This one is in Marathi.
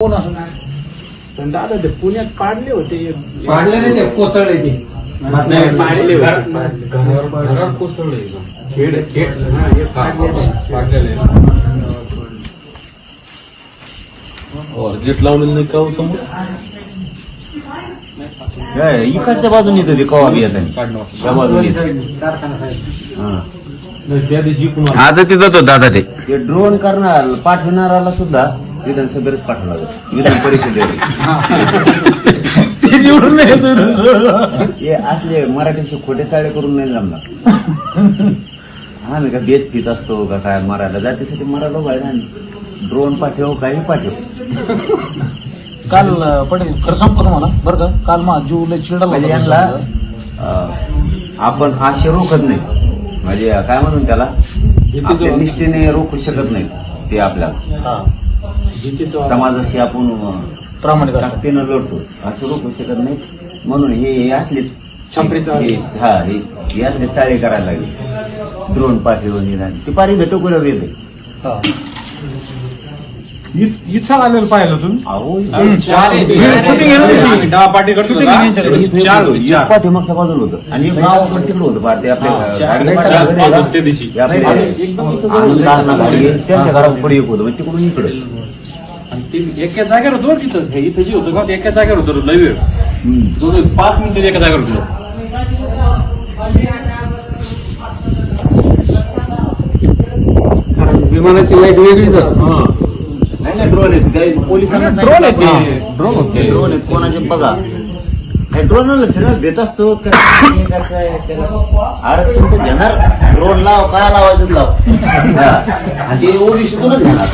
कोण असं पण दादा ते पुण्यात पाडले होते. पाडले नाही ते कोसळले ते. नाही, पाडले होते. घरात कोसळले. खेड खेड हा, हे होते. गेट लावलेलं नाही का हो समोर? काय, इकडच्या बाजूने येतं ते कवा बी येतं. त्या बाजूने येतं. हा. त्या दिवशी पुन्हा आता तिथं तो दादा ते. ते ड्रोन करणार पाठवणाराला सुद्धा विधानसभेत पाठवला जातो. विधान परिषदेत. ते निवडून नाही यायचं. हे असले मराठीचे खोटे चाळे करून नाही जमणार. हा ना का बेत पित असतो का काय मरायला जातीसाठी मरायला पाहिजे ड्रोन पाठव काही पाठव. काल अं, पटेल खरं सांगतो तुम्हाला बरं का? काल मा जीव लय चिडला म्हणजे यांना अं, आपण आशे रोखत नाही. म्हणजे काय म्हणून त्याला? आपल्या निष्ठेने रोखू शकत नाही ते आपल्याला. समाजाशी आपण प्रामाणिक. ताकदीनं लढतो. असं रोखू शकत नाही म्हणून हे हे असले छपरी चाळे. हे- हा हे हे असले चाळे करायला लागले. ड्रोन पाठवून निदान ते पारी भेटो कुठं येते हा. इ- इथं आलेलं पाहिलं तुम्ही? अहो शूटिंग आहे ना त्याची? दहा पाठी शूटिंग आहे यांच्याकडे. पाठीमागच्या बाजूला होतं. आणि एक गाव पण तिकडे होतं. पार ते आपल्या. ते आनंद अण्णा त्यांच्या घरापुढे एक होतं. म्हणजे तिकडून इकडे? आणि ते एका जागेवर होतो बरं तिथं हे इथं जे होतं का ते एका जागेवर होतं लय वेळ. पाच मिनिटं एका जागेवर होतो. विमानाची लाइट वेगळीच असते. नाही ड्रोन आहेत. काही पोलिसांना ड्रोन आहे. ते. ड्रोन होते. ड्रोन आहेत. कोणाचे बघा. ड्रोनला फिरत देत असतो का काय काय त्याला अरे तुम्ही घेणार ड्रोन लाव काय लावायचं लाव. हा. आणि ते ओबीसीतूनच घेणार